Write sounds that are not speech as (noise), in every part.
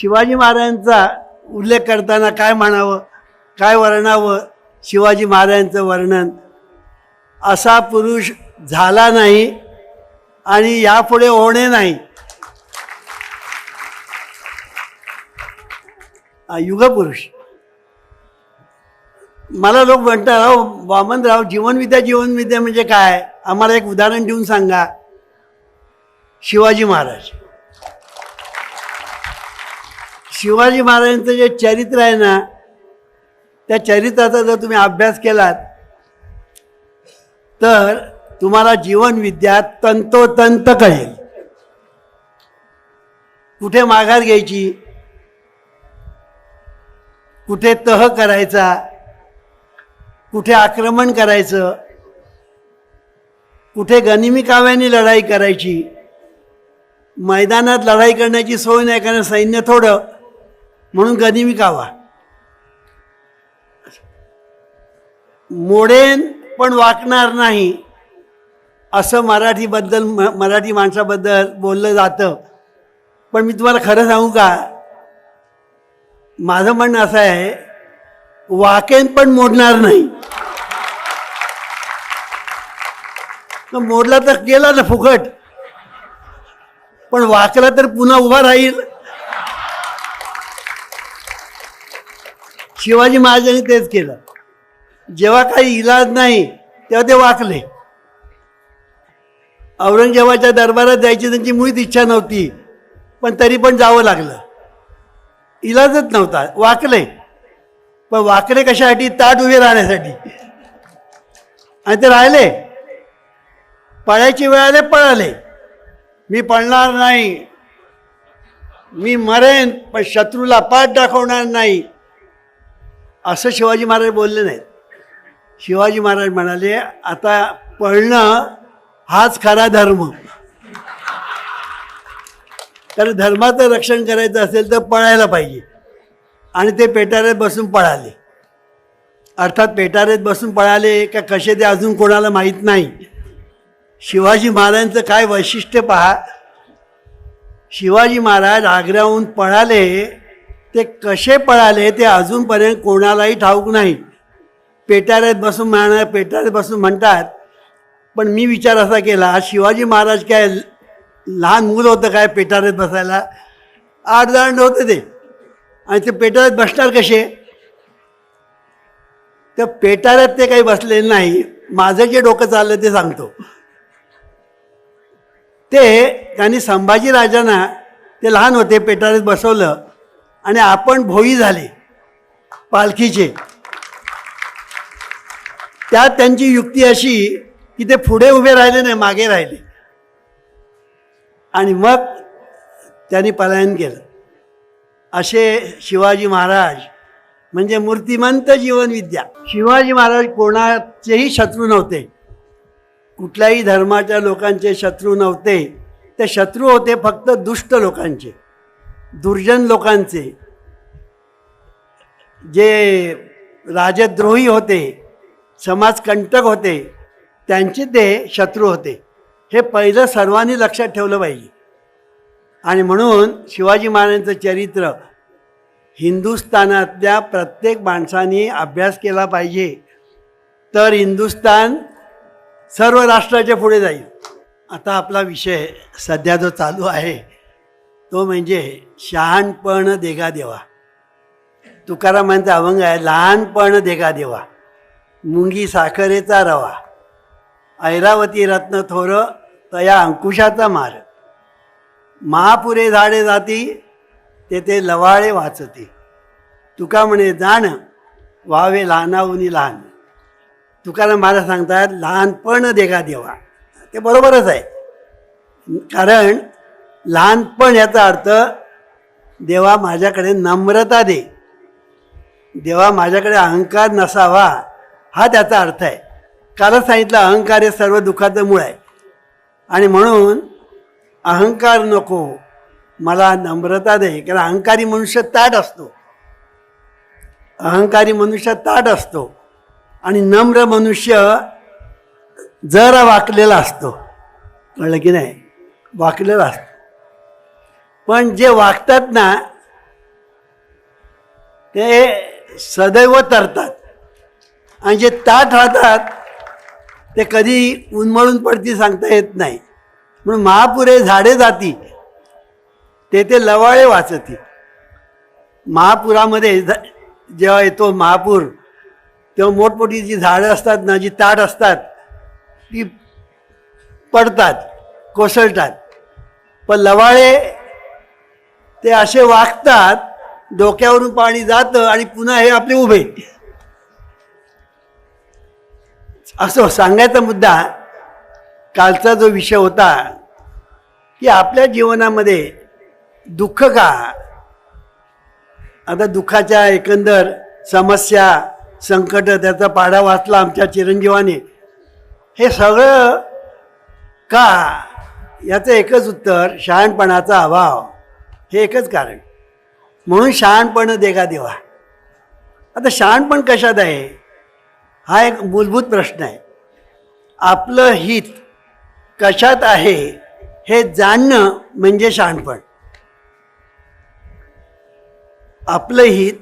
शिवाजी महाराजांचा उल्लेख करताना काय म्हणावं? काय वर्णावं? शिवाजी महाराजांचं वर्णन. असा पुरुष झाला नाही आणि यापुढे होणे नाही. युगपुरुष. मला लोक म्हणतात अहो वामनराव जीवनविद्या जीवनविद्या म्हणजे काय? आम्हाला एक उदाहरण देऊन सांगा. शिवाजी महाराज. शिवाजी महाराजांचं जे चरित्र आहे ना त्या चरित्राचा जर तुम्ही अभ्यास केलात तर तुम्हाला जीवनविद्या तंतोतंत कळेल. कुठे माघार घ्यायची कुठे तह करायचा कुठे आक्रमण करायचं कुठे गनिमी काव्याने लढाई करायची मैदानात लढाई करण्याची सोय नाही कारण सैन्य थोडं म्हणून गनिमी कावा मोडेन पण वाकणार नाही असं मराठीबद्दल म- मराठी माणसाबद्दल बोललं जातं. पण मी तुम्हाला खरं सांगू का? माझं म्हणणं असं आहे वाकेन पण मोडणार नाही. मोडला तर गेला ना फुकट पण वाकला तर पुन्हा उभा राहील. शिवाजी महाराजांनी तेच केलं. जेव्हा काही इलाज नाही तेव्हा ते वाकले. औरंगजेबाच्या दरबारात जायची त्यांची मुळीच इच्छा नव्हती पण तरी पण जावं लागलं. इलाजच नव्हता वाकले. पण वाकले कशासाठी? ताट उभे राहण्यासाठी. आणि ते राहिले. पळायची वेळ आले पळाले. मी पळणार नाही. मी मरेन पण शत्रूला पाठ दाखवणार नाही. असं शिवाजी महाराज बोलले नाहीत. शिवाजी महाराज म्हणाले आता पळणं हाच खरा धर्म. कारण धर्माचं रक्षण करायचं असेल तर पळायला पाहिजे. आणि ते पेटाऱ्यात बसून पळाले. अर्थात पेटाऱ्यात बसून पळाले का कसे ते अजून कोणाला माहीत नाही. शिवाजी महाराजांचं काय वैशिष्ट्य पहा. शिवाजी महाराज आग्र्याहून पळाले ते कसे पळाले ते अजूनपर्यंत कोणालाही ठाऊक नाही. पेटाऱ्यात बसून म्हणा पेटाऱ्यात बसून म्हणतात पण मी विचार असा केला शिवाजी महाराज काय लहान मुलं होतं काय पेटाऱ्यात बसायला? आठ जण होते ते. आणि ते पेटाऱ्यात बसणार कसे? तर पेटाऱ्यात ते काही बसलेले नाही. माझं जे डोकं चाललं ते सांगतो. ते त्यांनी संभाजी राजांना ते लहान होते पेटाऱ्यात बसवलं. आणि आपण भोई झाले पालखीचे. त्यात त्यांची युक्ती अशी की ते पुढे उभे राहिले नाही मागे राहिले. आणि मग त्यांनी पलायन केलं. असे शिवाजी महाराज म्हणजे मूर्तिमंत जीवनविद्या. शिवाजी महाराज कोणाचेही शत्रू नव्हते. कुठल्याही धर्माच्या लोकांचे शत्रू नव्हते. ते शत्रू होते फक्त दुष्ट लोकांचे. दुर्जन लोकांचे. जे राजद्रोही होते समाजकंटक होते त्यांचे ते शत्रू होते. हे पहिलं सर्वांनी लक्षात ठेवलं पाहिजे. आणि म्हणून शिवाजी महाराजांचं चरित्र हिंदुस्थानातल्या प्रत्येक माणसाने अभ्यास केला पाहिजे. तर हिंदुस्थान सर्व राष्ट्राच्या पुढे जाईल. आता आपला विषय सध्या जो चालू आहे तो म्हणजे शहाणपण देगा देवा. तुकारामांचा अभंग आहे लहानपण देगा देवा. मुंगी साखरेचा रवा. ऐरावती रत्न थोर तया अंकुशाचा मार. महापुरे झाडे जाती तेथे लवाळे वाचते. तुका म्हणे जाण व्हावे लहानाहुनी लहान. तुकाराम महाराज सांगतात लहानपण देगा देवा. ते बरोबरच आहे. कारण लहानपण याचा अर्थ देवा माझ्याकडे नम्रता दे. देवा माझ्याकडे अहंकार नसावा हा त्याचा अर्थ आहे. कालच सांगितलं अहंकार हे सर्व दुःखाचं मूळ आहे. आणि म्हणून अहंकार नको मला नम्रता दे. कारण अहंकारी मनुष्य ताट असतो. अहंकारी मनुष्य ताट असतो. आणि नम्र मनुष्य जरा वाकलेला असतो. कळलं की नाही? वाकलेला असतो. पण जे वागतात ना ते सदैव तरतात. आणि जे ताट राहतात ते कधी उन्मळून पडती सांगता येत नाही. म्हणून महापुरे झाडे जाती ते ते लवाळे वाचती. महापुरामध्ये जेव्हा येतो महापूर तेव्हा मोठमोठी जी झाडं असतात ना जी ताट असतात ती पडतात कोसळतात. पण लवाळे ते असे वागतात डोक्यावरून पाणी जातं आणि पुन्हा हे आपले उभे. असं सांगायचा मुद्दा कालचा जो विषय होता की आपल्या जीवनामध्ये दुःख का? आता दुःखाच्या एकंदर समस्या संकट त्याचा पाढा वाचला आमच्या चिरंजीवाने. हे सगळं का? याचं एकच उत्तर शहाणपणाचा अभाव. हे एकच कारण. म्हणून शहाणपण देगा देवा. आता शहाणपण कशात आहे? हा एक मूलभूत प्रश्न आहे. आपलं हित कशात आहे हे जाणणं म्हणजे शहाणपण. आपलं हित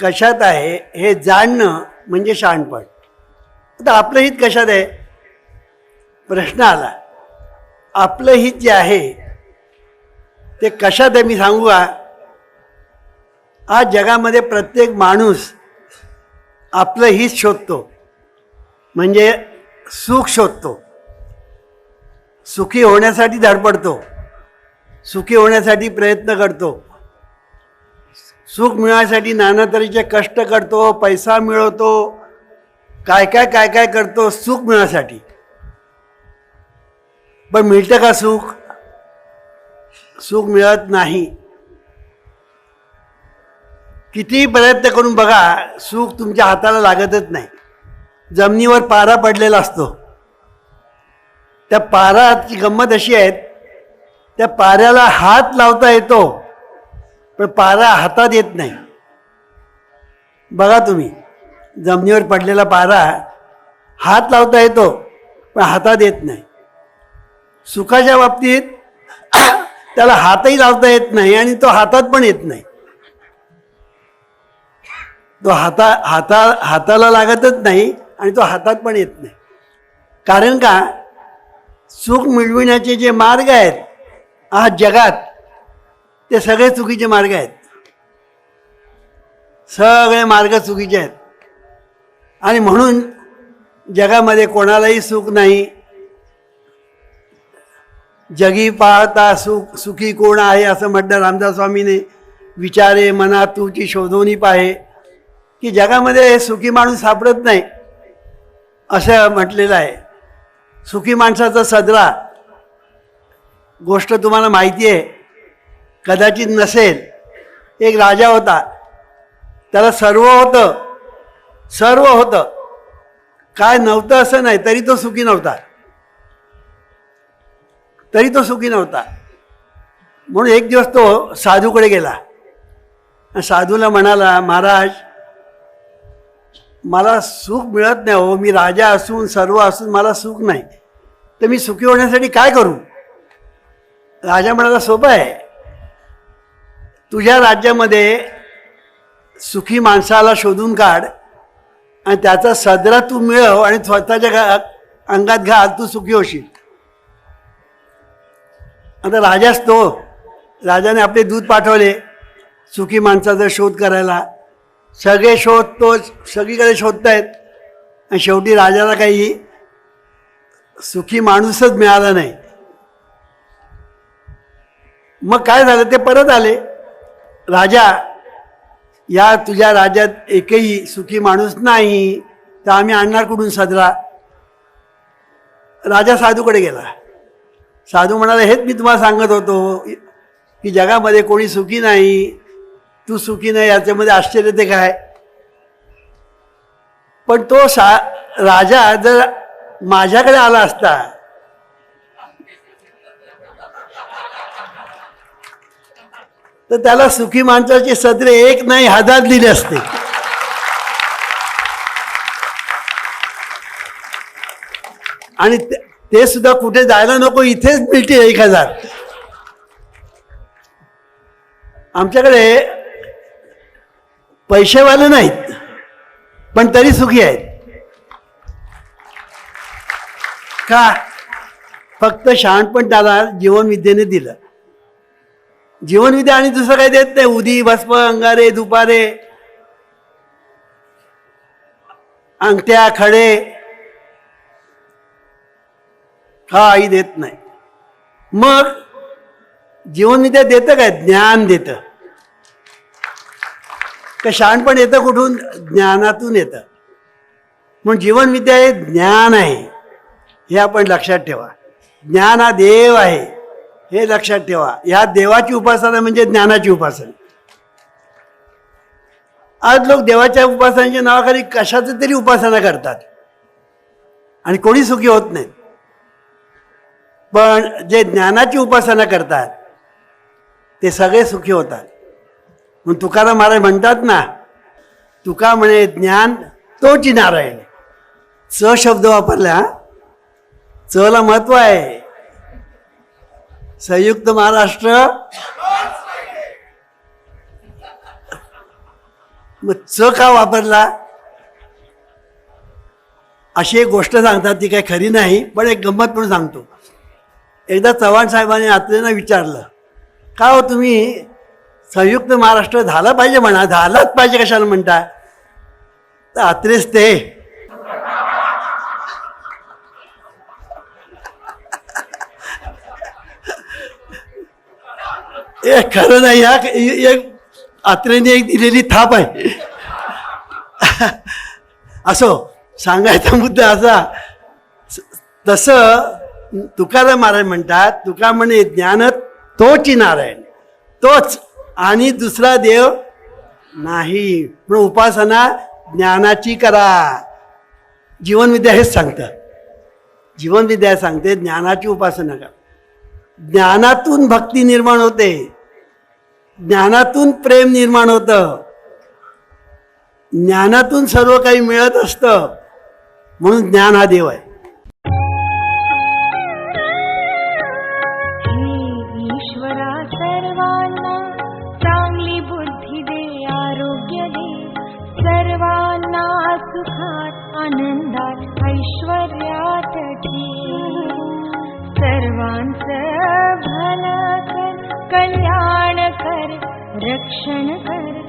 कशात आहे हे जाणणं म्हणजे शहाणपण. आता आपलं हित कशात आहे? प्रश्न आला. आपलं हित जे आहे ते कशात आहे मी सांगू का? आज जगामध्ये प्रत्येक माणूस आपलं हित शोधतो. म्हणजे सुख शोधतो. सुखी होण्यासाठी धडपडतो. सुखी होण्यासाठी प्रयत्न करतो. सुख मिळवण्यासाठी नाना तऱ्हेचे कष्ट करतो पैसा मिळवतो. काय काय काय काय करतो सुख मिळवण्यासाठी पण मिळतं का सुख? सुख मिळत नाही. कितीही प्रयत्न करून बघा सुख तुमच्या हाताला लागतच नाही. जमिनीवर पारा पडलेला असतो. त्या पाराची गंमत अशी आहे त्या पाऱ्याला हात लावता येतो पण पारा हातात येत नाही. बघा तुम्ही जमिनीवर पडलेला पारा हात लावता येतो पण हातात येत नाही. सुखाच्या बाबतीत त्याला हातही लावता येत नाही आणि तो हातात पण येत नाही. तो हाता हाता हाताला लागतच नाही आणि तो हातात पण येत नाही. कारण का? सुख मिळविण्याचे जे मार्ग आहेत हा जगात ते सगळे चुकीचे मार्ग आहेत. सगळे मार्ग चुकीचे आहेत. आणि म्हणून जगामध्ये कोणालाही सुख नाही जगी पाहता सुख सुखी कोण आहे असं म्हटलं रामदास स्वामीने विचारे मना तुझी शोधोनी पाहे. की जगामध्ये सुखी माणूस सापडत नाही. असं म्हटलेलं आहे. सुखी माणसाचा सदरा. गोष्ट तुम्हाला माहिती आहे. कदाचित नसेल. एक राजा होता. त्याला सर्व होतं. सर्व होतं. काय नव्हतं असं नाही तरी तो सुखी नव्हता. तरी तो सुखी नव्हता. म्हणून एक दिवस तो साधूकडे गेला. साधूला म्हणाला महाराज मला सुख मिळत नाही हो. मी राजा असून सर्व असून मला सुख नाही. तर मी सुखी होण्यासाठी काय करू? राजा म्हणाला सोपं आहे. तुझ्या राज्यामध्ये सुखी माणसाला शोधून काढ आणि त्याचा सदरा तू मिळव आणि स्वतःच्या अंगात घाल तू सुखी होशील. आता राजाच तो. राजाने आपले दूध पाठवले. सुखी माणसाचा शोध करायला. सगळे शोध तो सगळीकडे शोधतायत. आणि शेवटी राजाला काही सुखी माणूसच मिळाला नाही. मग काय झालं? ते परत आले. राजा या तुझ्या राज्यात एकही सुखी माणूस नाही. तर आम्ही आणणार कुठून सदरा. राजा साधूकडे गेला. साधू म्हणाला हेच मी तुम्हाला सांगत होतो की जगामध्ये कोणी सुखी नाही. तू सुखी नाही याच्यामध्ये आश्चर्य ते काय? पण तो सा राजा जर माझ्याकडे आला असता तर त्याला सुखी माणसाचे सदरे एक नाही हजार दिले असते. आणि ते- सुद्धा कुठे जायला नको इथेच मिळते एक हजार. आमच्याकडे पैसेवाले नाहीत पण तरी सुखी आहेत. का? फक्त शहाणपण त्याला जीवनविद्येने दिलं. जीवनविद्या आणि दुसरं काही देत नाही. उदी भस्प अंगारे दुपारे अंगठ्या खडे हा आई देत नाही. मग जीवनविद्या देतं काय? ज्ञान देतं. का शहाणपण येतं कुठून? ज्ञानातून येतं. म्हणून जीवनविद्या हे ज्ञान आहे. हे आपण लक्षात ठेवा. ज्ञान हा देव आहे. हे लक्षात ठेवा. ह्या देवाची उपासना म्हणजे ज्ञानाची उपासना. आज लोक देवाच्या उपासनेच्या नावाखाली कशाचं तरी उपासना करतात. आणि कोणी सुखी होत नाहीत. पण जे ज्ञानाची उपासना करतात ते सगळे सुखी होतात. म्हणून तुकाराम महाराज म्हणतात ना तुका म्हणे ज्ञान तोची नारायण. च शब्द वापरला चला महत्त्व आहे. संयुक्त महाराष्ट्र. मग च का वापरला? अशी एक गोष्ट सांगतात ती काही खरी नाही पण एक गंमत म्हणून सांगतो. एकदा चव्हाण साहेबांनी आत्रेंना विचारलं का हो तुम्ही संयुक्त महाराष्ट्र झालं पाहिजे म्हणा झालाच पाहिजे कशाला म्हणता? तर आत्रेच ते. ए खरं नाही या एक आत्रेने एक दिलेली थाप आहे. (laughs) असो सांगायचा मुद्दा असा तसं तुकाराम महाराज म्हणतात तुका म्हणे ज्ञान तोची नारायण. तोच आणि दुसरा देव नाही. पण उपासना ज्ञानाची करा. जीवनविद्या हेच सांगतं जीवनविद्या सांगते ज्ञानाची उपासना करा. ज्ञानातून भक्ती निर्माण होते. ज्ञानातून प्रेम निर्माण होतं. ज्ञानातून सर्व काही मिळत असतं. म्हणून ज्ञान हा देव आहे. ऐश्वर्या सर्वा स भ कल्याण कर् रक्षण कर्